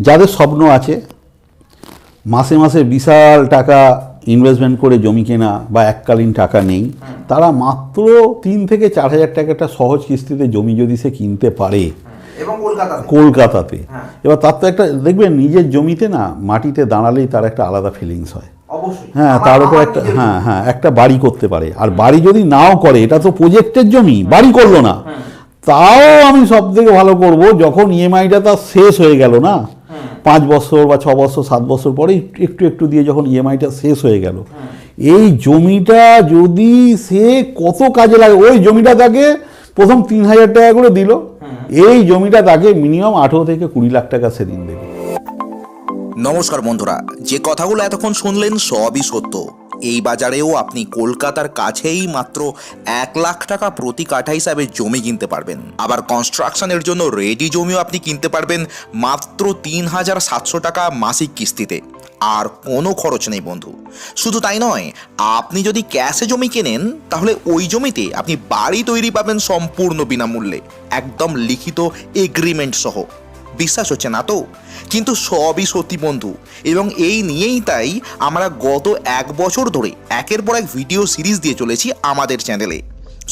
যাদের স্বপ্ন আছে মাসে মাসে বিশাল টাকা ইনভেস্টমেন্ট করে জমি কেনা বা এককালীন টাকা নেই তারা মাত্র তিন থেকে চার হাজার টাকা একটা সহজ কিস্তিতে জমি যদি সে কিনতে পারে কলকাতাতে। কলকাতাতে। হ্যাঁ। এবার তার তো একটা দেখবেন নিজের জমিতে না মাটিতে দাঁড়ালেই তার একটা আলাদা ফিলিংস হয়। হ্যাঁ তার উপর একটা হ্যাঁ হ্যাঁ একটা বাড়ি করতে পারে। আর বাড়ি যদি নাও করে এটা তো প্রজেক্টের জমি বাড়ি করল না। তাও আমি সব থেকে ভালো করব যখন ইএমআইটা তার শেষ হয়ে গেল না পাঁচ বছর বা ছ বছর, সাত বছর পরে একটু- একটু দিয়ে যখন ইএমআইটা শেষ হয়ে গেল, এই জমিটা যদি সে কত কাজে লাগে, ওই জমিটা তাকে প্রথম তিন হাজার টাকা করে দিল। এই জমিটা তাকে মিনিমাম আঠেরো থেকে কুড়ি লাখ টাকা সেদিন দেবে। নমস্কার বন্ধুরা, যে কথাগুলো এতক্ষণ শুনলেন সবই সত্য। এই বাজারেও আপনি কলকাতার কাছেই মাত্র এক লাখ টাকা প্রতি কাঠা হিসাবে জমি কিনতে পারবেন। আবার কনস্ট্রাকশনের জন্য রেডি জমিও আপনি কিনতে পারবেন মাত্র তিন হাজার সাতশো টাকা মাসিক কিস্তিতে। আর কোনো খরচ নেই বন্ধু। শুধু তাই নয়, আপনি যদি ক্যাশে জমি কেনেন, তাহলে ওই জমিতে আপনি বাড়ি তৈরি পাবেন সম্পূর্ণ বিনামূল্যে। একদম লিখিত এগ্রিমেন্ট সহ। বিশ্বাস হচ্ছে না তো? কিন্তু সবই সত্যি, বন্ধু। এবং এই নিয়েই তাই আমরা গত এক বছর ধরে একের পর এক ভিডিও সিরিজ দিয়ে চলেছি আমাদের চ্যানেলে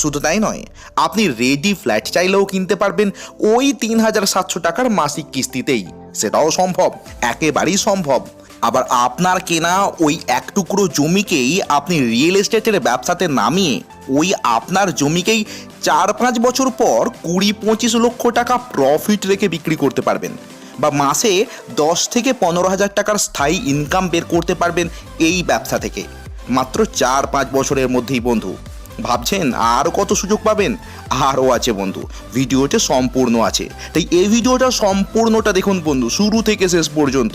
শুধু তাই নয়, আপনি রেডি ফ্ল্যাট চাইলেও কিনতে পারবেন ওই তিন হাজার সাতশো টাকার মাসিক কিস্তিতেই। সেটাও সম্ভব, একেবারেই সম্ভব। আবার আপনার কেনা ওই এক টুকরো জমিকেই আপনি রিয়েল এস্টেটের ব্যবসাতে নামিয়ে ওই আপনার জমিকেই চার পাঁচ বছর পর কুড়ি পঁচিশ লক্ষ টাকা প্রফিট রেখে বিক্রি করতে পারবেন বা মাসে দশ থেকে পনেরো হাজার টাকার স্থায়ী ইনকাম বের করতে পারবেন এই ব্যবসা থেকে। মাত্র চার পাঁচ বছরের মধ্যেই বন্ধু। ভাবছেন আর কত সুযোগ পাবেন? আরও আছে বন্ধু, ভিডিওটা সম্পূর্ণ আছে। তাই এই ভিডিওটা সম্পূর্ণটা দেখুন বন্ধু, শুরু থেকে শেষ পর্যন্ত।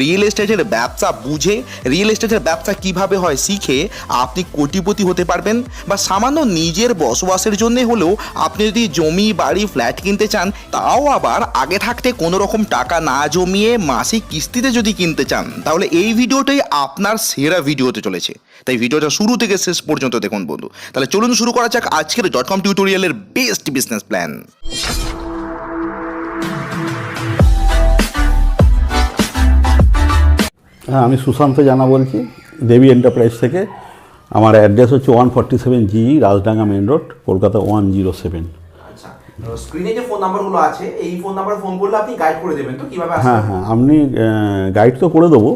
রিয়েল এস্টেটের ব্যবসা বুঝে, রিয়েল এস্টেটের ব্যবসা কীভাবে হয় শিখে আপনি কোটিপতি হতে পারবেন বা সামান্য নিজের বসবাসের জন্য হলেও আপনি যদি জমি, বাড়ি, ফ্ল্যাট কিনতে চান, তাও আবার আগে থাকতে কোনো রকম টাকা না জমিয়ে মাসিক কিস্তিতে যদি কিনতে চান, তাহলে এই ভিডিওটাই আপনার সেরা ভিডিওতে চলেছে। তাই ভিডিওটা শুরু থেকে শেষ পর্যন্ত দেখুন বন্ধু। তাহলে চলুন শুরু করা যাক আজকের ডট কম টিউটোরিয়ালের বেস্ট বিজনেস প্ল্যান হ্যাঁ আমি সুশান্ত জানা বলছি দেবী এন্টারপ্রাইজ থেকে। আমার অ্যাড্রেস হচ্ছে one forty seven G Rajdanga main road Kolkata one zero seven স্ক্রিনে যে ফোন নাম্বারগুলো আছে এই ফোন নাম্বারে ফোন করলে আপনি গাইড করে দেবেন তো কীভাবে হ্যাঁ হ্যাঁ আপনি গাইড তো করে দেবো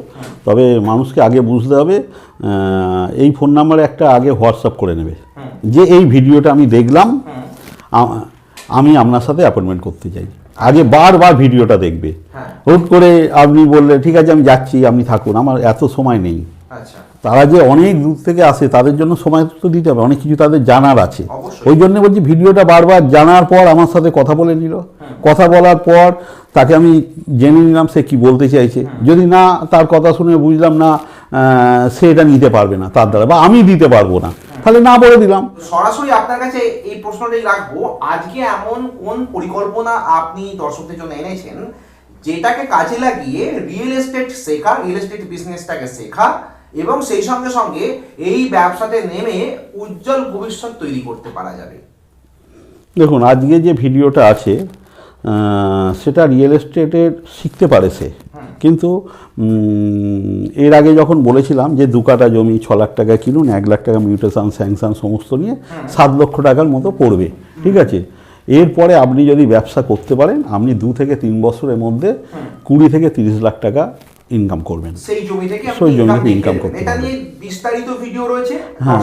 তবে মানুষকে আগে বুঝতে হবে এই ফোন নাম্বারে একটা আগে হোয়াটসঅ্যাপ করে নেবে। যে এই ভিডিওটা আমি দেখলাম আমি আপনার সাথে অ্যাপয়েন্টমেন্ট করতে চাই। আগে বারবার ভিডিওটা দেখবে। হ্যাঁ। হুট করে আপনি বললে ঠিক আছে আমি যাচ্ছি আপনি থাকুন আমার এত সময় নেই। আচ্ছা। তারা যে অনেক দূর থেকে আসে তাদের জন্য সময় তো দিতে হবে অনেক কিছু তাদের জানার আছে। ওই জন্য বলছি ভিডিওটা বারবার জানার পর আমার সাথে কথা বলে নিল। কথা বলার পর তাকে আমি জেনে নিলাম সে কি বলতে চাইছে। যদি না তার কথা শুনে বুঝলাম না সে এটা নিতে পারবে না তার দ্বারা বা আমি দিতে পারব না তাহলে না বলে দিলাম। সরাসরি আপনার কাছে এই প্রশ্নটাই রাখব আজকে এমন কোন পরিকল্পনা আপনি দর্শকদের জন্য এনেছেন যেটাকে কাজে লাগিয়ে রিয়েল এস্টেট শেখা রিয়েল এস্টেট বিজনেসটাকে শেখা এবং সেই সঙ্গে সঙ্গে এই ব্যবসাতে নেমে উজ্জ্বল ভবিষ্যৎ তৈরি করতে পারা যাবে। দেখুন আজকে যে ভিডিওটা আছে সেটা রিয়েল এস্টেটের শিখতে পারে সে। কিন্তু এর আগে যখন বলেছিলাম যে দু কাটা জমি ছ লাখ টাকা কিনুন এক লাখ টাকা মিউটেশন স্যাংশন সমস্ত নিয়ে সাত লক্ষ টাকার মতো পড়বে ঠিক আছে? এরপরে আপনি যদি ব্যবসা করতে পারেন আপনি দু থেকে তিন বছরের মধ্যে কুড়ি থেকে তিরিশ লাখ টাকা ইনকাম করবেন। সেই জমি থেকে আপনি সেই জমি থেকে দেখিয়ে করতে এটা নিয়ে বিস্তারিত ভিডিও রয়েছে। হ্যাঁ,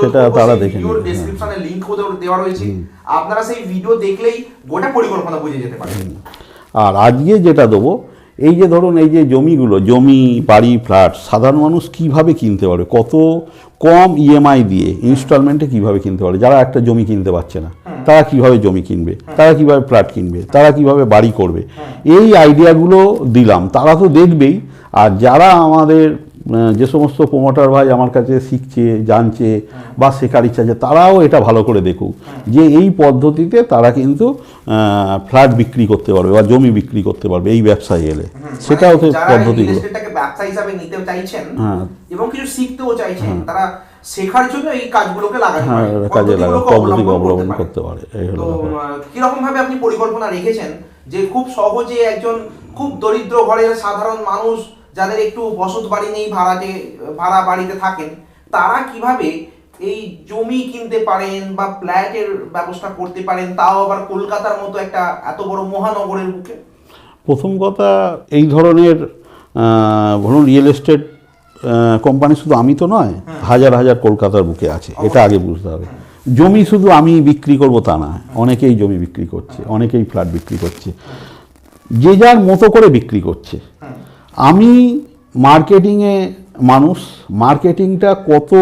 সেটা তারা দেখে নেবে, হ্যাঁ। ডেসক্রিপশনে লিংক দেওয়া রয়েছে। আপনারা সেই ভিডিও দেখলেই গোটা পরিকল্পনা বুঝে যেতে পারবেন। আর আজকে যেটা দেবো এই যে ধরুন এই যে জমিগুলো জমি বাড়ি ফ্ল্যাট সাধারণ মানুষ কীভাবে কিনতে পারবে? কত কম ইএমআই দিয়ে ইনস্টলমেন্টে কীভাবে কিনতে পারে যারা একটা জমি কিনতে পারছে না তারা কীভাবে জমি কিনবে? তারা কীভাবে ফ্ল্যাট কিনবে? তারা কীভাবে বাড়ি করবে? এই আইডিয়াগুলো দিলাম তারা তো দেখবেই। আর যারা আমাদের যে সমস্ত প্রমোটার ভাই আমার কাছে শিখছে জানছে বা শেখার ইচ্ছা আছে তারাও এটা ভালো করে দেখুক যে এই পদ্ধতিতে তারা কিন্তু ফ্ল্যাট বিক্রি করতে পারবে বা জমি বিক্রি করতে পারবে এই ব্যবসায় এলে। সেটাও তো মানে পদ্ধতিগুলো। ব্যবসা হিসাবে নিতে চাইছেন হ্যাঁ। এবং কিছু শিখতেও চাইছেন তারা শেখার জন্য এই কাজগুলোকে লাগাতে হ্যাঁ পারে কাজে লাগা পদ্ধতিকে অবলম্বন অবলম্বন করতে করতে পারে এই হলো কীরকম ভাবে আপনি পরিকল্পনা রেখেছেন যে খুব সহজে একজন খুব দরিদ্র ঘরের সাধারণ মানুষ যাদের একটু বসত বাড়ি নেই ভাড়াতে ভাড়া বাড়িতে থাকেন তারা কীভাবে এই জমি কিনতে পারেন বা ফ্ল্যাটের ব্যবস্থা করতে পারেন তাও আবার কলকাতার মতো একটা এত বড় মহানগরের বুকে? প্রথম কথা এই ধরনের ধরুন রিয়েল এস্টেট কোম্পানি শুধু আমি তো নয় হাজার হাজার কলকাতার বুকে আছে এটা আগে বুঝতে হবে। জমি শুধু আমি বিক্রি করব তা না অনেকেই জমি বিক্রি করছে অনেকেই ফ্ল্যাট বিক্রি করছে। যে যার মতো করে বিক্রি করছে আমি মার্কেটিংয়ে মানুষ মার্কেটিংটা কত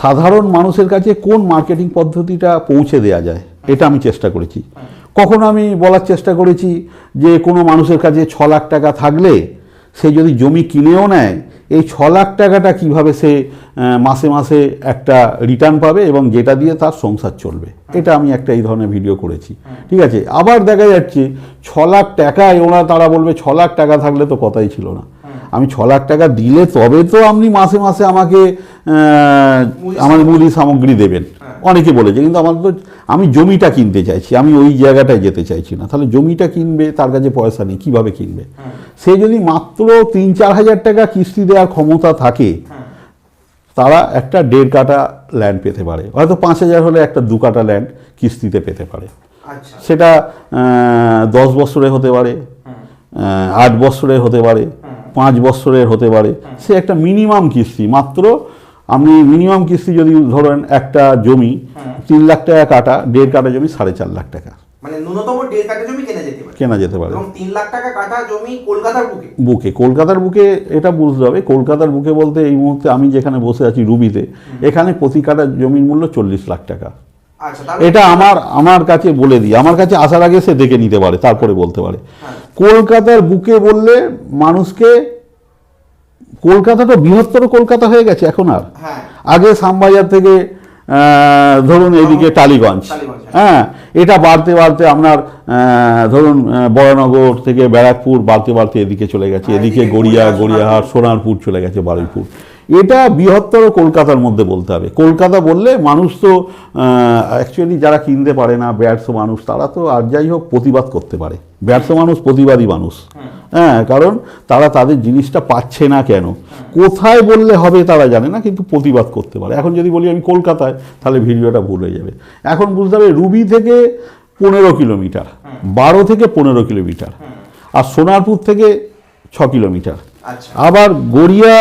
সাধারণ মানুষের কাছে কোন মার্কেটিং পদ্ধতিটা পৌঁছে দেওয়া যায়, এটা আমি চেষ্টা করেছি। কখনো আমি বলার চেষ্টা করেছি যে কোনো মানুষের কাছে ছ লাখ টাকা থাকলে সে যদি জমি কিনেও নেয় এই ছ লাখ টাকাটা কীভাবে সে মাসে মাসে একটা রিটার্ন পাবে এবং যেটা দিয়ে তার সংসার চলবে? এটা আমি একটা এই ধরনের ভিডিও করেছি। ঠিক আছে? আবার দেখা যাচ্ছে ছ লাখ টাকায় ওরা তারা বলবে ছ লাখ টাকা থাকলে তো কথাই ছিল না। আমি ছ লাখ টাকা দিলে তবে তো আপনি মাসে মাসে আমাকে আমার মুদি সামগ্রী দেবেন। অনেকে বলেছে কিন্তু আমার তো আমি জমিটা কিনতে চাইছি আমি ওই জায়গাটায় যেতে চাইছি না। তাহলে জমিটা কিনবে তার কাছে পয়সা নেই কীভাবে কিনবে? সে যদি মাত্র তিন চার হাজার টাকা কিস্তি দেওয়ার ক্ষমতা থাকে তারা একটা দেড় কাটা ল্যান্ড পেতে পারে। হয়তো পাঁচ হাজার হলে একটা দু কাটা ল্যান্ড কিস্তিতে পেতে পারে। আচ্ছা। সেটা দশ বছরে হতে পারে আট বছরের হতে পারে পাঁচ বছরের হতে পারে। সে একটা মিনিমাম কিস্তি মাত্র আপনি মিনিমাম কিস্তি যদি ধরেন একটা জমি তিন লাখ টাকা কাটা দেড় কাটা জমি সাড়ে চার লাখ টাকা। মানে ন্যূনতম দেড় কাঠা জমি কেনা যেতে পারে। কেনা যেতে পারে। এবং তিন লাখ টাকা কাঠা জমি কলকাতার বুকে? বুকে কলকাতার বুকে এটা বুঝতে হবে। কলকাতার বুকে বলতে এই মুহূর্তে আমি যেখানে বসে আছি রুবিতে এখানে প্রতি কাটা জমির মূল্য চল্লিশ লাখ টাকা। আচ্ছা এটা আমার আমার কাছে বলে দিই। আমার কাছে আসার আগে সে দেখে নিতে পারে তারপরে বলতে পারে। কলকাতার বুকে বললে মানুষকে কলকাতা তো বৃহত্তর কলকাতা হয়ে গেছে এখন আর। হ্যাঁ। আগে সামবাজার থেকে ধরুন এইদিকে টালিগঞ্জ। টালিগঞ্জ, হ্যাঁ। এটা বাড়তে বাড়তে আপনার ধরুন বড়নগর থেকে ব্যারাকপুর বাড়তে বাড়তে এদিকে চলে গেছে হ্যাঁ, এদিকে গড়িয়া, গড়িয়াহাট সোনারপুর চলে গেছে বারুইপুর। এটা বৃহত্তর কলকাতার মধ্যে বলতে হবে। কলকাতা বললে মানুষ তো অ্যাকচুয়ালি যারা কিনতে পারে না ব্যর্থ মানুষ তারা তো আর যাই হোক প্রতিবাদ করতে পারে। ব্যর্থ মানুষ প্রতিবাদী মানুষ। হ্যাঁ কারণ তারা তাদের জিনিসটা পাচ্ছে না কেন? কোথায় বললে হবে তারা জানে না কিন্তু প্রতিবাদ করতে পারে। এখন যদি বলি আমি কলকাতায় তাহলে ভিডিওটা ভুল হয়ে যাবে। এখন বুঝতে হবে রুবি থেকে পনেরো কিলোমিটার বারো থেকে পনেরো কিলোমিটার আর সোনারপুর থেকে ছ কিলোমিটার। আচ্ছা। আবার গড়িয়া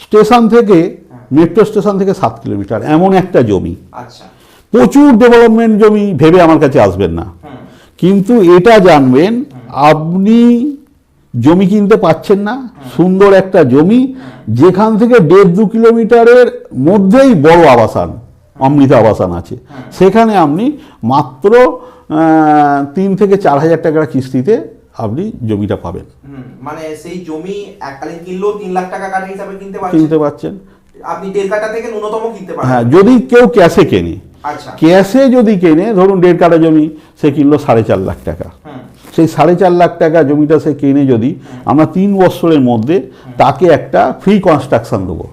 স্টেশন থেকে মেট্রো স্টেশন থেকে সাত কিলোমিটার এমন একটা জমি। আচ্ছা। প্রচুর ডেভেলপমেন্ট জমি ভেবে আমার কাছে আসবেন না। কিন্তু এটা জানবেন আপনি জমি কিনতে পাচ্ছেন না সুন্দর একটা জমি যেখান থেকে দেড় দু কিলোমিটারের মধ্যেই বড় আবাসান অমৃতা আবাসন আছে। সেখানে আপনি মাত্র তিন থেকে চার হাজার টাকার কিস্তিতে আপনি জমিটা পাবেন। মানে সেই জমি এককালীন কিনলেও তিন লাখ টাকা কাঠা হিসাবে কিনতে পারছেন? কিনতে পাচ্ছেন আপনি দেড় কাঠা থেকে ন্যূনতম কিনতে পারেন হ্যাঁ যদি কেউ ক্যাশে কেনে। আচ্ছা। ক্যাশে যদি কেনে ধরুন দেড় কাটা জমি সে কিনলো সাড়ে চার লাখ টাকা। সেই সাড়ে চার লাখ টাকা জমিটা সে কিনে যদি আমরা তিন বছরের মধ্যে তাকে একটা ফ্রি কনস্ট্রাকশন দেবো।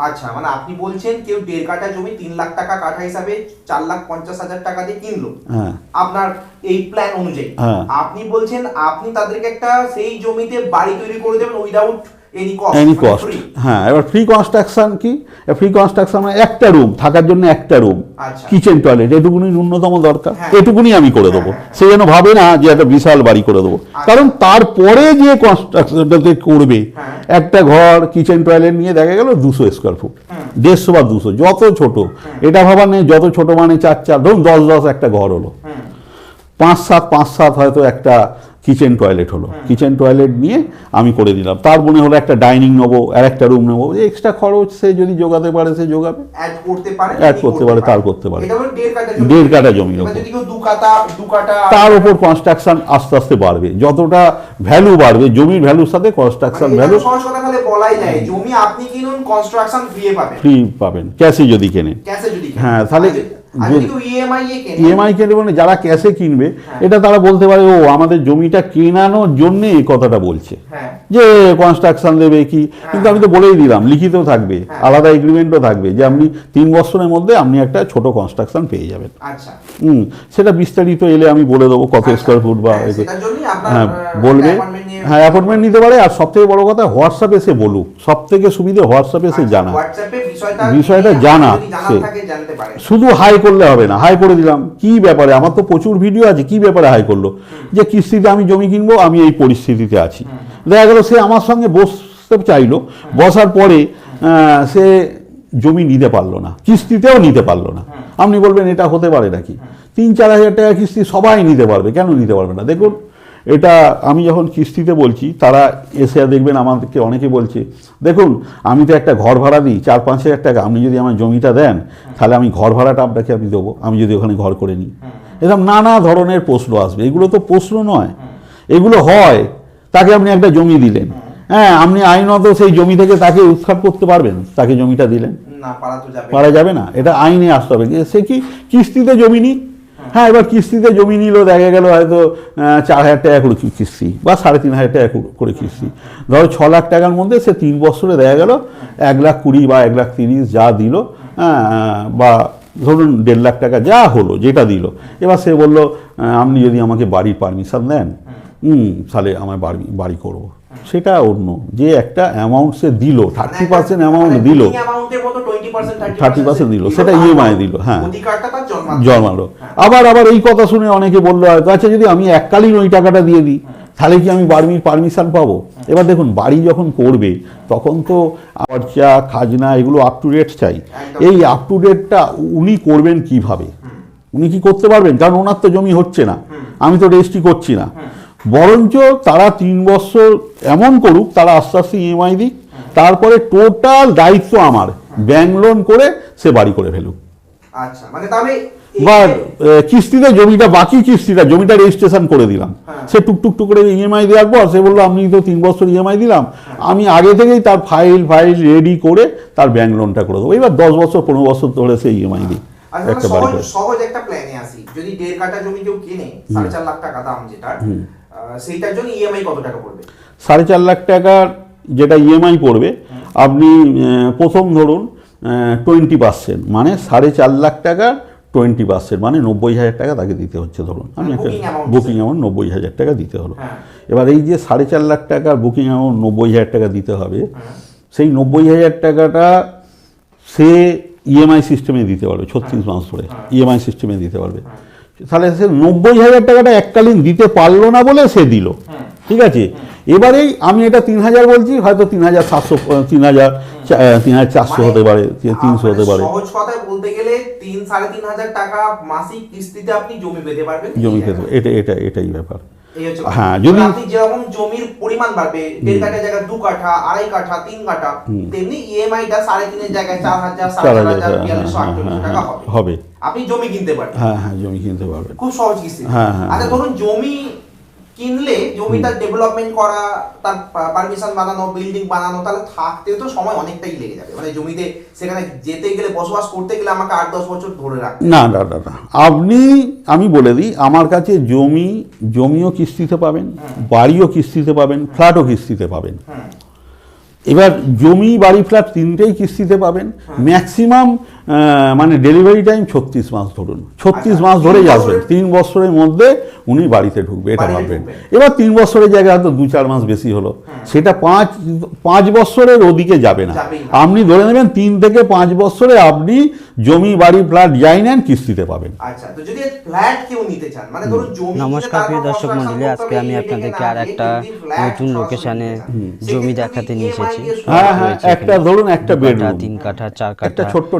আচ্ছা মানে আপনি বলছেন কেউ দেড় কাঠা জমি তিন লাখ টাকা কাঠা হিসাবে চার লাখ পঞ্চাশ হাজার টাকা দিয়ে কিনলো। হ্যাঁ। আপনার এই প্ল্যান অনুযায়ী। হ্যাঁ। আপনি বলছেন আপনি তাদেরকে একটা সেই জমিতে বাড়ি তৈরি করে দেবেন উইদাউট এনি কস্ট হ্যাঁ এবার ফ্রি কনস্ট্রাকশন কি? ফ্রি কনস্ট্রাকশন মানে একটা রুম থাকার জন্য একটা রুম আচ্ছা। কিচেন টয়লেট এটুকুনি ন্যূনতম দরকার হ্যাঁ। এটুকুনি আমি করে দেবো। সে যেন ভাবে না যে একটা বিশাল বাড়ি করে দেবো। কারণ তারপরে যে কনস্ট্রাকশনটাতে করবে হ্যাঁ। একটা ঘর কিচেন টয়লেট নিয়ে দেখা গেল দুশো স্কোয়ার ফুট দেড়শো বা দুশো যত ছোট। এটা ভাবার নেই যত ছোট মানে চার চার ধরুন দশ দশ একটা ঘর হলো। পাঁচ সাত পাঁচ সাত হয়তো একটা কিচেন টয়লেট হলো। কিচেন টয়লেট নিয়ে আমি করে দিলাম। তার মনে হলো একটা ডাইনিং নেব আর একটা রুম নেব। এক্সট্রা খরচ সে যদি যোগাতে পারে সে যোগাবে অ্যাড করতে পারে Add করতে পারে, তার করতে পারে। দেড় কাঠা জমি। জমির ওপর। তার উপর কনস্ট্রাকশন আস্তে আস্তে বাড়বে। যতটা ভ্যালু বাড়বে জমির ভ্যালুর সাথে কনস্ট্রাকশন ভ্যালু তো সহজ কথা তাহলে বলাই যায় জমি আপনি কিনুন কনস্ট্রাকশন ফ্রি পাবেন। ফ্রি পাবেন। ক্যাশে যদি কেনেন ক্যাশে যদি হ্যাঁ, তাহলে ইএমআই কেনে মানে যারা ক্যাশে কিনবে হ্যাঁ। এটা তারা বলতে পারে ও আমাদের জমিটা কেনানোর জন্য এই কথাটা বলছে। হ্যাঁ। যে কনস্ট্রাকশন দেবে কি? কিন্তু আমি তো বলেই দিলাম লিখিত থাকবে হ্যাঁ। আলাদা এগ্রিমেন্টও থাকবে যে আপনি তিন বছরের মধ্যে আপনি একটা ছোট কনস্ট্রাকশন পেয়ে যাবেন। আচ্ছা। হুম সেটা বিস্তারিত এলে আমি বলে দেবো কত আচ্ছা। স্কোয়ার ফুট বা হ্যাঁ, হ্যাঁ, বলবে। হ্যাঁ অ্যাপয়েন্টমেন্ট নিতে পারে। আর সব থেকে বড় কথা হোয়াটসঅ্যাপে এসে বলুক। সব থেকে সুবিধে হোয়াটসঅ্যাপে এসে আচ্ছা, জানা। বিষয়টা জানা, সে। শুধু হাই করলে হবে না। হাই করে দিলাম। কি ব্যাপারে? আমার তো প্রচুর ভিডিও আছে। কি ব্যাপারে হাই করল? যে কিস্তিতে আমি জমি কিনবো আমি এই পরিস্থিতিতে আছি। দেখা গেল সে আমার সঙ্গে বসতে চাইলো। বসার পরে সে জমি নিতে পারল না। কিস্তিতেও নিতে পারল না। আপনি বলবেন এটা হতে পারে নাকি? তিন চার হাজার টাকা কিস্তি সবাই নিতে পারবে। কেন নিতে পারবে না? দেখুন এটা আমি যখন কিস্তিতে বলছি তারা এসে দেখবেন আমাদেরকে অনেকে বলছে দেখুন আমি তো একটা ঘর ভাড়া দিই চার পাঁচ হাজার টাকা আপনি যদি আমার জমিটা দেন তাহলে আমি ঘর ভাড়াটা আপনাকে আমি দেবো আমি যদি ওখানে ঘর করে নিই। এরকম নানা ধরনের প্রশ্ন আসবে এগুলো তো প্রশ্ন নয়। এগুলো হয় তাকে আপনি একটা জমি দিলেন। হ্যাঁ। আপনি আইনত সেই জমি থেকে তাকে উৎখাত করতে পারবেন তাকে জমিটা দিলেন। না পারা যাবে পারা যাবে না এটা আইনে আসতে হবে। সে কি কিস্তিতে জমি নিক? হ্যাঁ এবার কিস্তিতে জমি নিল দেখা গেল হয়তো চার হাজার টাকা করে কিস্তি বা সাড়ে তিন হাজার টাকা করে- কিস্তি। ধরো ছ লাখ টাকার মধ্যে সে তিন বছরে দেখা গেল এক লাখ কুড়ি বা এক লাখ তিরিশ যা দিল হ্যাঁ, বা ধরুন দেড় লাখ টাকা যা হলো যেটা দিল। এবার সে বলল আপনি যদি আমাকে বাড়ির পারমিশন দেন হুম। তাহলে আমার বাড়ি বাড়ি করব। সেটা অন্য যে একটা অ্যামাউন্ট সে দিল থার্টি পার্সেন্ট অ্যামাউন্ট দিল। থার্টি পার্সেন্ট 20% 30% দিল, সেটা ইএমআই দিল, হ্যাঁ। জন্মা জন্মালো। আবার আবার এই কথা শুনে অনেকে বলল আচ্ছা যদি আমি এককালীন ওই টাকাটা দিয়ে দিই তাহলে কি আমি বাড়ির পারমিশন পাবো? এবার দেখুন বাড়ি যখন করবে তখন তো খরচা খাজনা এগুলো আপ টু ডেট চাই। এই আপ টু ডেটটা উনি করবেন কীভাবে? উনি কি করতে পারবেন? কারণ ওনার তো জমি হচ্ছে না। আমি তো রেজিস্ট্রি করছি না। বরঞ্চ তারা তিন বছর এমন করুক তারা আস্তে আস্তে ইএমআই দিক তারপরে টোটাল দায়িত্ব আমার ব্যাংক লোন করে সে বাড়ি করে ফেলুক। আচ্ছা মানে বা কিস্তিতে জমিটা বাকি কিস্তিটা জমিটা রেজিস্ট্রেশন করে দিলাম। হ্যাঁ। সে টুকটুক টুক করে ইএমআই দেওয়ার পর সে বলল আপনি তো তিন বছর ইএমআই দিলাম। আমি আগে থেকেই তার ফাইল ফাইল রেডি করে তার ব্যাংক লোনটা করে দেবো। এবার দশ বছর পনেরো বছর ধরে সে ইএমআই দিই আচ্ছা একটা বাড়ি সহজ একটা প্ল্যানে আসি। যদি দেড় কাঠা জমি কেউ কিনে সাড়ে চার লাখ টাকা দাম যেটা সেইটার জন্য ইএমআই কত টাকা পড়বে? সাড়ে চার লাখ টাকার যেটা ইএমআই পড়বে আপনি প্রথম ধরুন টোয়েন্টি পার্সেন্ট মানে সাড়ে চার লাখ টাকার টোয়েন্টি পার্সেন্ট মানে নব্বই হাজার টাকা তাকে দিতে হচ্ছে ধরুন। আমি একটা বুকিং অ্যামাউন্ট নব্বই হাজার টাকা দিতে হলো। হ্যাঁ। এবার এই যে সাড়ে চার লাখ টাকার বুকিং অ্যামাউন্ট নব্বই হাজার টাকা দিতে হবে সেই নব্বই হাজার টাকাটা সে ইএমআই সিস্টেমে দিতে পারবে ছত্রিশ মাস ধরে ইএমআই সিস্টেমে দিতে পারবে। তাহলে সে নব্বই হাজার টাকাটা এককালীন দিতে পারল না বলে সে দিল। ঠিক আছে? এবারেই আমি এটা তিন হাজার বলছি হয়তো তিন হাজার সাতশো তিন হাজার তিন হাজার চারশো হতে পারে তিনশো হতে পারে। সহজ কথায় বলতে গেলে তিন সাড়ে তিন হাজার টাকা মাসিক কিস্তিতে আপনি জমি পেতে পারবেন। জমি পেতে এটা এটা এটাই ব্যাপার। হ্যাঁ, যদি- যেরকম জমির পরিমাণ বাড়বে দেড় কাঠা জায়গায় দু কাঠা আড়াই কাঠা তিন কাঠা তেমনি ইএমআই টা সাড়ে তিনের জায়গায় চার হাজার চার সাড়ে চার হাজার হ্যাঁ, বিয়াল্লিশশো হ্যাঁ, আটচল্লিশশো হ্যাঁ, টাকা হবে। আপনি জমি কিনতে পারবেন। হ্যাঁ হ্যাঁ জমি কিনতে পারবেন। খুব সহজ কিস্তি। হ্যাঁ, হ্যাঁ, আচ্ছা। ধরুন জমি কিনলে জমিটা ডেভেলপমেন্ট করা তার পারমিশন বানানো বিল্ডিং বানানো তাহলে থাকতে তো সময় অনেকটাই লেগে যাবে। মানে জমিতে সেখানে যেতে গেলে বসবাস করতে গেলে আমাকে আট দশ বছর ধরে রাখতে না না না না। আপনি আমি বলে দিই আমার কাছে জমি জমিও কিস্তিতে পাবেন বাড়িও কিস্তিতে পাবেন ফ্ল্যাটও কিস্তিতে পাবেন। এবার জমি বাড়ি ফ্ল্যাট তিনটেই কিস্তিতে পাবেন। ম্যাক্সিমাম মানে ডেলিভারি টাইম ছত্রিশ মাস ধরুন। ছত্রিশ আচ্ছা, মাস ধরেই আসবেন। তিন বছরের মধ্যে উনি বাড়িতে ঢুকবে এটা ভাববেন। এবার তিন বছরের জায়গায় হয়তো দু চার মাস বেশি হলো। সেটা পাঁচ পাঁচ বছরের ওদিকে যাবে না। না। আপনি ধরে নেবেন তিন থেকে পাঁচ বছরে আপনি জমি বাড়ি ফ্ল্যাট যাই নেন কিস্তিতে পাবেন। আচ্ছা তো যদি ফ্ল্যাট কেউ নিতে চান মানে ধরুন জমি নমস্কার প্রিয় দর্শক মন্ডলী আজকে আমি আপনাদেরকে আর একটা নতুন লোকেশনে জমি দেখাতে নিয়ে এসেছি। হ্যাঁ, হ্যাঁ, একটা ধরুন একটা bedroom। তিন কাঠা চার কাঠা একটা ছোট্ট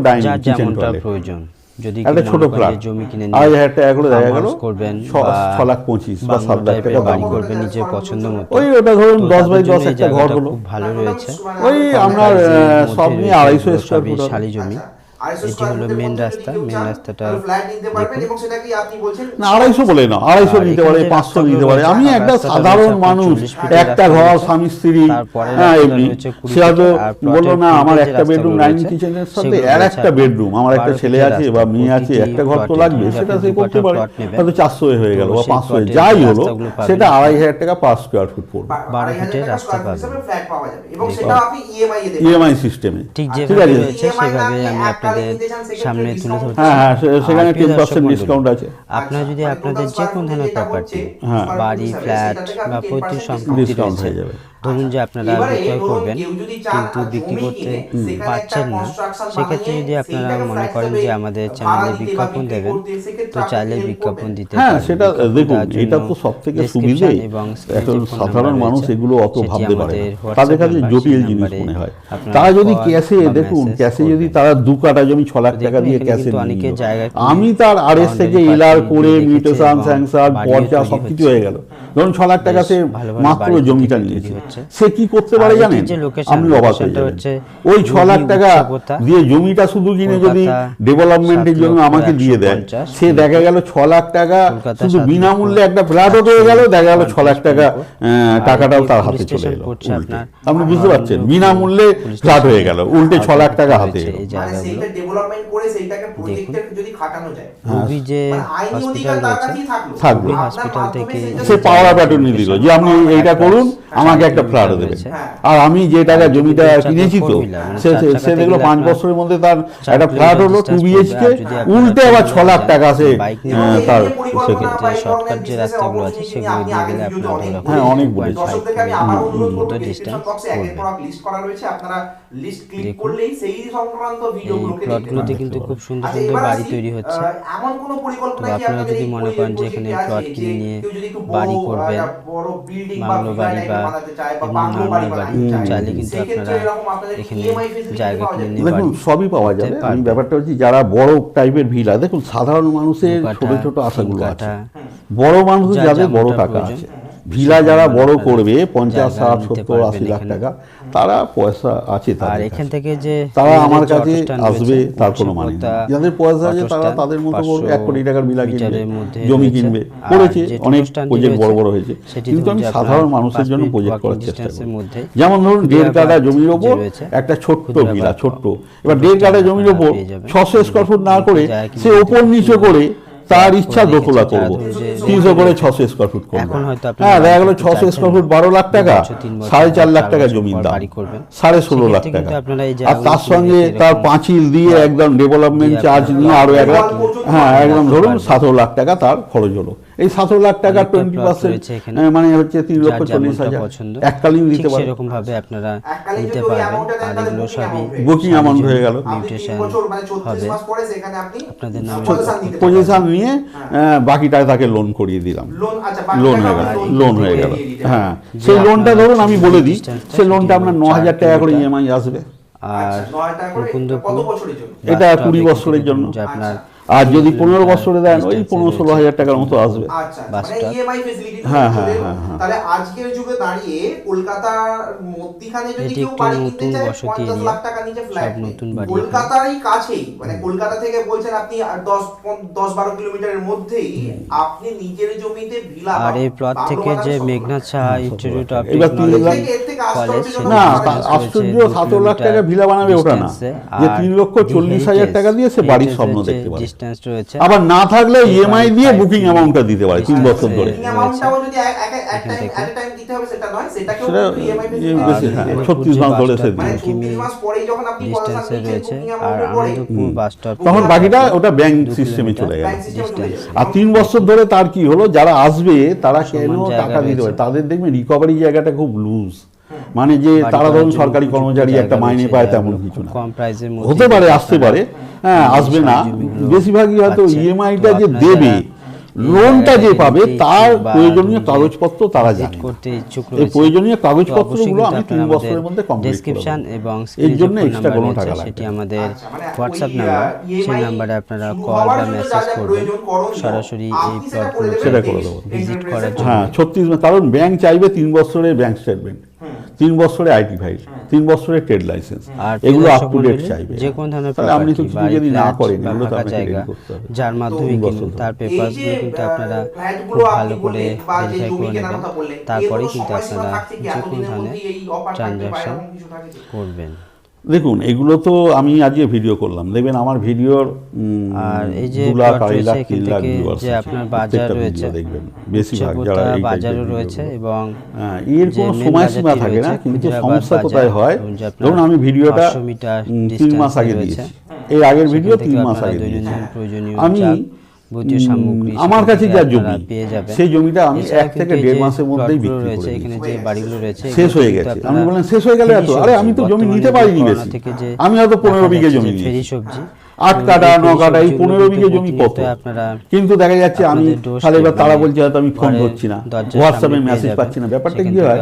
যেমনটা প্রয়োজন। যদি একটা ছোট ফ্ল্যাট জমি কিনে আড়াই হাজার টাকা করে দেখা গেল। করবেন ছ লাখ পঁচিশ বা সাত লাখ টাইপের টাকা বাড়ি করবেন নিজের পছন্দ মতো। ওই ওটা ধরুন দশ বাই দশ একটা ঘর হলো। খুব ভালো রয়েছে। ওই আহ, সব নিয়ে আড়াইশো স্কোয়ার ফুট। শালি জমি। আচ্ছা, এটি হলো মেন রাস্তা মেন রাস্তাটা সেটা না আড়াইশো বলে না আড়াইশো নিতে পারে পাঁচশো নিতে পারে। আমি একটা সাধারণ মানুষ একটা ঘর স্বামী স্ত্রী তারপরে হ্যাঁ এমনি রয়েছে কুড়ি সে হয়তো ফিটের, আর বলল না আমার একটা বেডরুম নাইন কিচেনের সাথে আর একটা বেডরুম আমার একটা ছেলে আছে বা মেয়ে আছে একটা ঘর তো লাগবে সেটা সে করতে পারে। হয়তো চারশো হয়ে গেল বা পাঁচশো যাই হলো সেটা আড়াই হাজার টাকা পার স্কোয়ার ফুট পড়বে। বারো ফিটের রাস্তা পাবেন। পাওয়া যাবে। এবং দেখুন। সেটা আপনি আপনাদের সামনে তুলে ধরছি হ্যাঁ, হ্যাঁ সেখানে 10% ডিসকাউন্ট আছে। আপনারা যদি আপনাদের যে কোনো ধরনের প্রপার্টি হ্যাঁ। বাড়ি ফ্ল্যাট বা পৈতৃক সম্পত্তি যাবে। ধরুন যে আপনারা বিক্রয় করবেন কিন্তু বিক্রি করতে পারছেন না সেক্ষেত্রে যদি আপনারা মনে করেন যে আমাদের চ্যানেলে বিজ্ঞাপন দেবেন তো চাইলে বিজ্ঞাপন দিতে হ্যাঁ সেটা দেখুন এটা তো সব থেকে সুবিধে এবং সাধারণ মানুষ এগুলো অত ভাবতে পারে তাদের কাছে জটিল জিনিস মনে হয়। তারা যদি ক্যাশে দেখুন ক্যাশে যদি তারা দু কাটা জমি ছ লাখ টাকা দিয়ে ক্যাশে আমি তার আর এস থেকে এলার করে মিউটেশন স্যাংসার পর্চা সব কিছু হয়ে গেল। ধরুন ছ লাখ টাকা সে মাত্র জমিটা নিয়েছে। সে কি করতে পারে জানেন? আমি অবাক হয়ে যাবেন ওই ছ লাখ টাকা দিয়ে জমিটা শুধু কিনে যদি ডেভেলপমেন্টের জন্য আমাকে দিয়ে দেয় সে দেখা গেল ছ লাখ টাকা শুধু বিনামূল্যে একটা ফ্ল্যাটও হয়ে গেল দেখা গেল ছ লাখ টাকা টাকাটাও তার হাতে চলে গেল আপনি বুঝতে পারছেন? বিনামূল্যে ফ্ল্যাট হয়ে গেল উল্টে ছ লাখ টাকা হাতে ডেভেলপমেন্ট সে পাওয়া কড়া প্যাটনি দিল যে আপনি এইটা করুন আমাকে একটা ফ্ল্যাট আচ্ছা, দেবে। আচ্ছা। আর আমি যে টাকা জমিটা কিনেছি তো সে দেখল পাঁচ বছরের মধ্যে তার একটা ফ্ল্যাট হলো টু বিএইচকে উল্টে আবার ছ লাখ টাকা আছে হ্যাঁ, তার শর্টকাট যে রাস্তাগুলো আছে সেগুলো দিয়ে গেলে আপনার হ্যাঁ অনেক মতো ডিস্টেন্স প্লটগুলোতে কিন্তু খুব সুন্দর সুন্দর বাড়ি তৈরি হচ্ছে। তো আপনারা যদি মনে করেন যে এখানে প্লট কিনে নিয়ে বাড়ি করবেন বাংলো বাড়ি বা বাড়ি চাইলে কিন্তু আপনারা এখানে জায়গা কিনে দেখুন সবই পাওয়া যাবে। আমি ব্যাপারটা হচ্ছে যারা বড় টাইপের ভিলা দেখুন সাধারণ মানুষের ছোট ছোট আশাগুলো আছে। বড় মানুষ যাদের বড় টাকা আছে। ভিলা যারা বড় করবে পঞ্চাশ ষাট সত্তর আশি লাখ টাকা। তারা পয়সা আছে তার এখান থেকে যে তারা আমার কাছে আসবে তার কোনো মানে যাদের পয়সা আছে তারা তাদের মতো এক কোটি টাকার বিলা কিনবে জমি কিনবে করেছে অনেক প্রজেক্ট বড় বড় হয়েছে। কিন্তু আমি সাধারণ মানুষের জন্য প্রজেক্ট করার চেষ্টা করি যেমন ধরুন দেড় কাটা জমির ওপর একটা ছোট্ট বিলা ছোট্ট। এবার দেড় কাটা জমির ওপর ছশো স্কোয়ার ফুট না করে সে ওপর নিচে করে তার ইচ্ছা দোতলা করব। তিনশো করে ছশো স্কোয়ার ফুট করব। হ্যাঁ দেখা গেলো ছশো স্কোয়ার ফুট বারো লাখ টাকা সাড়ে চার লাখ টাকা জমির দাম। সাড়ে ষোলো লাখ টাকা। আর তার সঙ্গে তার পাঁচিল দিয়ে একদম ডেভেলপমেন্ট চার্জ নিয়ে আরও এক হ্যাঁ একদম ধরুন সাতেরো লাখ টাকা তার খরচ হলো। এই সাতশো লাখ টাকা টোয়েন্টি পার্সেন্ট মানে হচ্ছে তিন লক্ষ চল্লিশ হাজার। এককালীন দিতে পারেন ভাবে আপনারা নিতে পারবেন। আর এগুলো সবই বুকিং অ্যামাউন্ট হয়ে গেল। মিউটেশন হবে। আপনাদের পজিশন নিয়ে বাকিটা তাকে লোন করিয়ে দিলাম। লোন হয়ে গেল। লোন হয়ে গেল। হ্যাঁ। সেই লোনটা ধরুন আমি বলে দিই সেই লোনটা আপনার ন হাজার টাকা করে ইএমআই আসবে। আর এটা কুড়ি বছরের জন্য। আপনার আর যদি পনেরো বছরে দেন ওই পনেরো ষোলো হাজার টাকার মতো আসবে। হ্যাঁ, হ্যাঁ, হ্যাঁ, থেকে আর আশ্চর্য সাত লাখ টাকা ভিলা বানাবে ওটা না। তিন লক্ষ চল্লিশ হাজার টাকা দিয়ে সে বাড়ির স্বপ্ন দেখতে পাচ্ছে রেজিস্ট্যান্স রয়েছে। আবার না থাকলে ইএমআই দিয়ে বুকিং অ্যামাউন্টটা দিতে পারে তিন বছর ধরে। ছত্রিশ মাস রয়েছে। হ্যাঁ, আর তখন বাকিটা ওটা ব্যাংক সিস্টেমে চলে গেল। আর তিন বছর ধরে তার কি হলো? যারা আসবে তারা কেন টাকা দিতে পারে? তাদের দেখবেন রিকভারি জায়গাটা খুব লুজ মানে যে তারা ধরুন সরকারি কর্মচারী একটা মাইনে পায় তেমন কিছু না। হতে পারে আসতে পারে। হ্যাঁ, হ্যাঁ আসবে না। বেশিরভাগই হয়তো ইএমআইটা যে দেবে লোনটা যে পাবে তার প্রয়োজনীয় কাগজপত্র তারা জানে। এই প্রয়োজনীয় কাগজপত্রগুলো আমি তিন বছরের মধ্যে কমপ্লিট ডেসক্রিপশন এবং এর জন্য এক্সট্রা কোনো টাকা লাগবে সেটি আমাদের হোয়াটসঅ্যাপ নাম্বার সেই আপনারা কল বা মেসেজ করবেন। সরাসরি এই সেটা করে দেবো। ভিজিট করার জন্য। হ্যাঁ 36 কারণ ব্যাংক চাইবে তিন বছরের ব্যাংক স্টেটমেন্ট তিন বছরে আইটি ফাইল তিন বছরে ট্রেড লাইসেন্স আর এগুলো আপ টু ডেট চাইবে। যে কোন ধরনের তাহলে আপনি তো কিছু যদি না করেন এগুলো তো আপনাকে রেডি করতে হবে। যার মাধ্যমে কিন্তু তার পেপারসগুলো কিন্তু আপনারা খুব ভালো করে ভেরিফাই করে নেবেন তারপরে তারপরেই কিন্তু আপনারা যে কোন ধরনের ট্রানজাকশন? করবেন। দেখুন এগুলো তো আমি আজকে ভিডিও করলাম। দেখবেন আমার ভিডিওর দেখবেন এবং হ্যাঁ, সময়সীমা থাকে না কিন্তু সমস্যা কোথায় হয়? ধরুন আমি ভিডিওটা তিন মাস আগে দিয়েছি। এর আগের ভিডিও তিন মাস আগে দিয়েছি। আমি আমার কাছে যা জমি সেই জমিটা আমি এক থেকে দেড় মাসের মধ্যেই বিক্রি করে এখানে যে বাড়িগুলো রয়েছে শেষ হয়ে গেছে। আমি বললাম শেষ হয়ে গেলে এত আরে আমি তো জমি নিতে পারিনি বেশি। আমি হয়তো পনেরো বিঘে জমি সবজি আট কাটা ন কাটা এই পনেরো বিঘে জমি কত? কিন্তু দেখা যাচ্ছে আমি তাহলে এবার তারা বলছে হয়তো আমি ফোন করছি না হোয়াটসঅ্যাপে মেসেজ পাচ্ছি না। ব্যাপারটা কি হয়?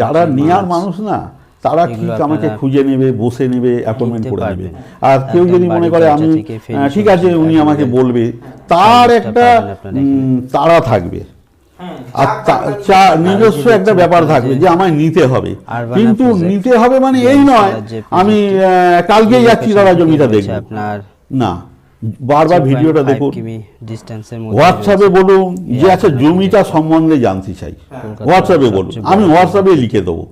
যারা নেওয়ার মানুষ না তারা ঠিক আমাকে খুঁজে নেবে বসে নেবে অ্যাপয়েন্টমেন্ট করে নেবে। আর কেউ যদি মনে করে আমি ঠিক আছে উনি আমাকে বলবে তার একটা তারা থাকবে। আর নিজস্ব একটা ব্যাপার থাকবে যে আমায় নিতে হবে। কিন্তু নিতে হবে মানে এই নয় আমি কালকেই যাচ্ছি দাদা জমিটা দেখব। না বারবার ভিডিওটা দেখুন। হোয়াটসঅ্যাপে বলুন যে আচ্ছা জমিটা সম্বন্ধে জানতে চাই। হোয়াটসঅ্যাপে বলুন। আমি হোয়াটসঅ্যাপে লিখে দেবো।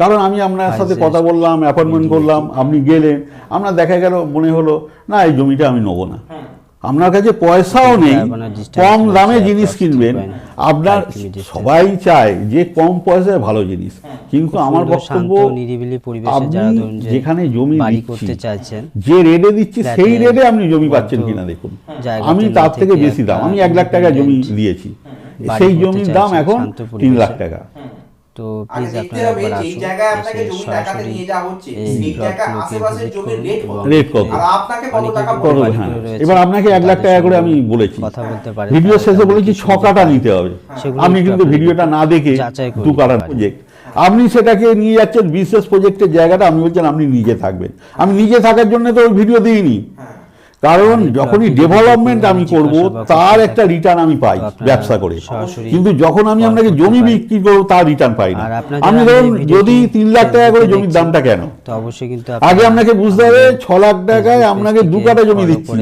কারণ আমি আপনার সাথে কথা বললাম অ্যাপয়েন্টমেন্ট করলাম আপনি গেলেন আপনার দেখা গেল মনে হলো না এই জমিটা আমি নেব না। আপনার কাছে পয়সাও নেই কম দামে জিনিস কিনবেন। আপনার সবাই চায় যে কম পয়সায় ভালো জিনিস। কিন্তু আমার বক্তব্য যেখানে জমি করতে চাইছেন যে রেটে দিচ্ছি সেই রেটে আপনি জমি পাচ্ছেন কিনা দেখুন। আমি তার থেকে বেশি দাম আমি এক লাখ টাকা জমি দিয়েছি। সেই জমির দাম এখন তিন লাখ টাকা। তো প্লিজ আপনারা একবার আসুন এই জায়গায় আপনাকে জমি টাকাতে নিয়ে যাওয়া হচ্ছে এই টাকা আশেপাশে জমির রেট কত? রেট কত? আর আপনাকে কত টাকা পড়বে হ্যাঁ। এবার আপনাকে 1 লাখ টাকা করে আমি বলেছি। কথা বলতে পারেন ভিডিও শেষে বলেছি 6 কাটা নিতে হবে। হ্যাঁ। আমি কিন্তু ভিডিওটা না দেখে দু কাটা প্রজেক্ট আপনি সেটাকে নিয়ে যাচ্ছেন বিশেষ প্রজেক্টের জায়গাটা আমি বলছেন আপনি নিজে থাকবেন। আমি নিজে থাকার জন্য তো ভিডিও দিইনি। হ্যাঁ। কারণ যখনই ডেভেলপমেন্ট আমি করব তার একটা রিটার্ন আমি পাই ব্যবসা করে। কিন্তু যখন আমি আপনাকে জমি বিক্রি করব তার রিটার্ন পাই না। আমি ধরুন যদি তিন লাখ টাকা করে জমির দামটা কেন? আগে আপনাকে বুঝতে হবে ছ লাখ টাকায় আপনাকে দু কাটা জমি দিচ্ছি।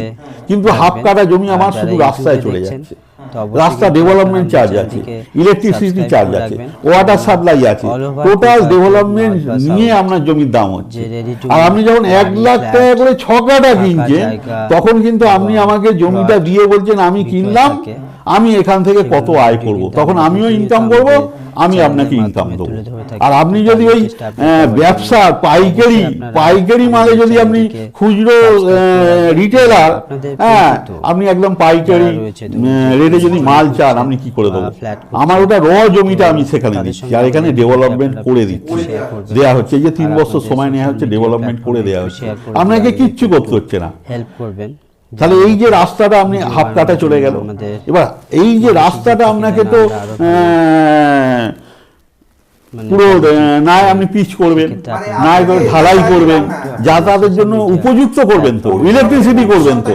কিন্তু হাফ কাটা জমি আমার শুধু রাস্তায় চলে যাচ্ছে। হ্যাঁ। রাস্তা ডেভেলপমেন্ট চার্জ আছে ইলেকট্রিসিটি চার্জ আছে ওয়াটার সাপ্লাই আছে টোটাল ডেভেলপমেন্ট নিয়ে আপনার জমির দাম হচ্ছে। আর আপনি যখন এক লাখ টাকা করে ছ কাটা কিনছেন তখন কিন্তু আপনি আমাকে জমিটা দিয়ে বলছেন আমি কিনলাম আমি এখান থেকে কত আয় করব? তখন আমিও ইনকাম করব আমি আপনাকে ইনকাম দেবো। আর আপনি যদি ওই ব্যবসা পাইকারি পাইকারি মালে যদি আপনি খুচরো রিটেলার হ্যাঁ আপনি একদম পাইকারি রেটে যদি মাল চান আপনি কি করে দেবো? আমার ওটা র জমিটা আমি সেখানে দিচ্ছি। আর এখানে ডেভেলপমেন্ট করে দিচ্ছি। দেয়া হচ্ছে এই যে তিন বছর সময় নেওয়া হচ্ছে ডেভেলপমেন্ট করে দেওয়া হচ্ছে। আপনাকে কিচ্ছু করতে হচ্ছে না। হেল্প করবেন। তাহলে এই যে রাস্তাটা আপনি হাফ কাটা চলে গেল। এবার এই যে রাস্তাটা আপনাকে তো পুরো নাই আপনি পিচ করবেন নাই মানে ঢালাই করবেন হ্যাঁ। যাতায়াতের জন্য উপযুক্ত করবেন তো ইলেকট্রিসিটি করবেন তো।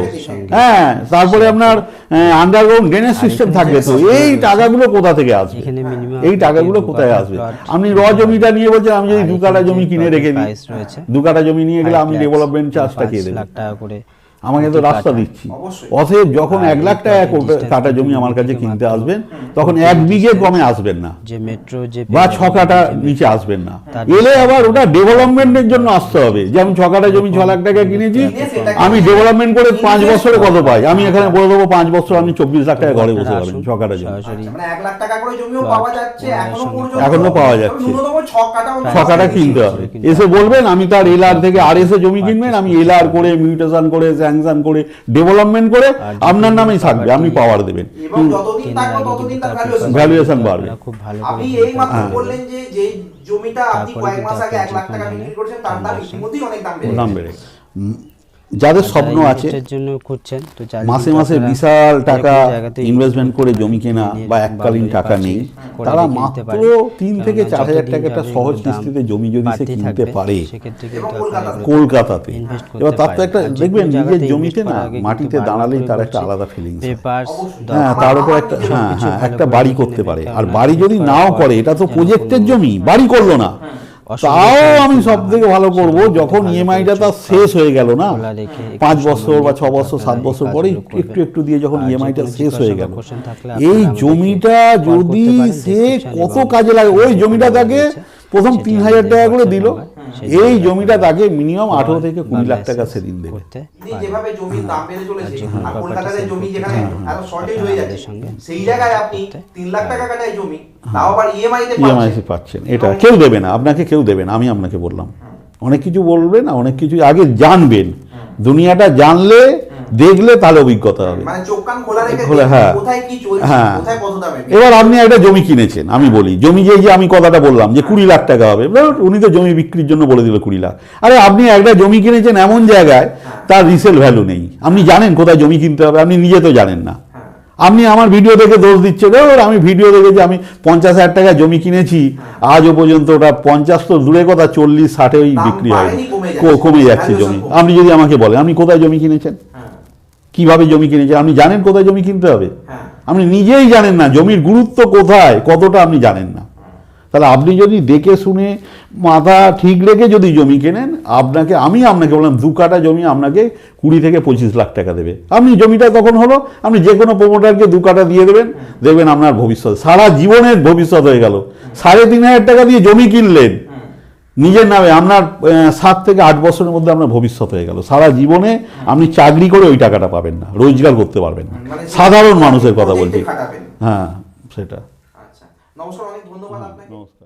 হ্যাঁ তারপরে আপনার আন্ডারগ্রাউন্ড ড্রেনেজ সিস্টেম থাকবে তো। এই টাকাগুলো কোথা থেকে আসবে? এই টাকাগুলো কোথায় আসবে? আপনি র জমিটা নিয়ে বলছেন আমি যদি দু কাটা জমি কিনে রেখে দিই। দু কাটা জমি নিয়ে গেলে আমি ডেভেলপমেন্ট চার্জটা দিয়ে দেবো। আমাকে তো রাস্তা দিচ্ছি। অতএব যখন এক লাখ টাকা কাটা জমি আমার কাছে কিনতে আসবেন তখন এক বিঘে কমে আসবেন না। যে মেট্রো যে বা ছ কাটা নিচে আসবেন না। এলে আবার ওটা ডেভেলপমেন্টের জন্য আসতে হবে। যে আমি ছ কাটা জমি ছ লাখ টাকা কিনেছি আমি ডেভেলপমেন্ট করে পাঁচ বছরে কত পাই? আমি এখানে বলে দেবো পাঁচ বছর আপনি চব্বিশ লাখ টাকা ঘরে বসে পাবেন ছ কাটা জমি। এখনও পাওয়া যাচ্ছে। ছ কাটা কিনতে হবে। এসে বলবেন আমি তার এলআর থেকে আর এসে জমি কিনবেন আমি এলআর করে মিউটেশন করে স্যাংশন করে ডেভেলপমেন্ট করে আপনার নামেই থাকবে আপনি পাওয়ার দেবেন। ভ্যালুয়েশন বাড়বে। খুব ভালো জমিটা আপনি কয়েক মাস আগে এক লাখ টাকা বিক্রি করেছেন তার দাম ইতিমধ্যেই অনেক দাম বেড়ে দাম বেড়ে যাদের স্বপ্ন আছে মাসে মাসে বিশাল টাকা ইনভেস্টমেন্ট করে জমি কেনা বা এককালীন টাকা নেই তারা মাত্র তিন থেকে চার হাজার টাকা একটা সহজ কিস্তিতে জমি যদি সে কিনতে পারে কলকাতাতে। এবার তার তো একটা দেখবেন নিজের জমিতে না মাটিতে দাঁড়ালেই তার একটা আলাদা ফিলিং হ্যাঁ। তার উপর একটা হ্যাঁ হ্যাঁ একটা বাড়ি করতে পারে। আর বাড়ি যদি নাও করে এটা তো প্রজেক্টের জমি বাড়ি করল না। তাও আমি সব থেকে ভালো করব যখন ইএমআইটা তার শেষ হয়ে গেল না পাঁচ বছর বা ছ বছর সাত বছর পরে একটু একটু দিয়ে যখন ইএমআইটা শেষ হয়ে গেল। এই জমিটা যদি সে কত কাজে লাগে ওই জমিটা তাকে প্রথম তিন হাজার টাকা করে দিল। হ্যাঁ, এই জমিটা তাকে মিনিমাম আঠারো থেকে কুড়ি লাখ টাকা সেদিন দেবে। ইএমআই পাচ্ছেন। এটা কেউ দেবে না আপনাকে কেউ দেবে না আমি আপনাকে বললাম। অনেক কিছু বলবেন অনেক কিছু আগে জানবেন। দুনিয়াটা জানলে দেখলে তাহলে অভিজ্ঞতা হবে। মানে হ্যাঁ। হ্যাঁ। এবার আপনি একটা জমি কিনেছেন আমি বলি। জমি যে যে আমি কথাটা বললাম যে কুড়ি লাখ টাকা হবে উনি তো জমি বিক্রির জন্য বলে দিল কুড়ি লাখ। আরে আপনি একটা জমি কিনেছেন এমন জায়গায় তার রিসেল ভ্যালু নেই। আপনি জানেন কোথায় জমি কিনতে হবে আপনি নিজে তো জানেন না। হ্যাঁ। আপনি আমার ভিডিও দেখে দোষ দিচ্ছেন "ওর আমি ভিডিও দেখেছি আমি পঞ্চাশ হাজার টাকা জমি কিনেছি আজও পর্যন্ত ওটা পঞ্চাশ তো দূরে কথা চল্লিশ ষাটেই বিক্রি হয়। কমে যাচ্ছে। জমি। আপনি যদি আমাকে বলেন আপনি কোথায় জমি কিনেছেন? হ্যাঁ কীভাবে জমি কিনেছেন? আপনি জানেন কোথায় জমি কিনতে হবে? হ্যাঁ। আপনি নিজেই জানেন না জমির গুরুত্ব কোথায় কতটা আপনি জানেন না। তাহলে আপনি যদি দেখে শুনে মাথা ঠিক রেখে যদি জমি কেনেন আপনাকে আমি আপনাকে বললাম দু কাটা জমি আপনাকে কুড়ি থেকে পঁচিশ লাখ টাকা দেবে। আপনি জমিটা তখন হলো আপনি যে কোনো প্রমোটারকে দু কাটা দিয়ে দেবেন দেখবেন আপনার ভবিষ্যৎ সারা জীবনের ভবিষ্যৎ হয়ে গেল। সাড়ে তিন হাজার টাকা দিয়ে জমি কিনলেন নিজের নামে আপনার সাত থেকে আট বছরের মধ্যে আপনার ভবিষ্যৎ হয়ে গেল। সারা জীবনে আপনি চাকরি করে ওই টাকাটা পাবেন না রোজগার করতে পারবেন না। মানে সাধারণ মানুষের কথা বলছি। হ্যাঁ সেটা। আচ্ছা। নমস্কার অনেক ধন্যবাদ আপনাকে। নমস্কার।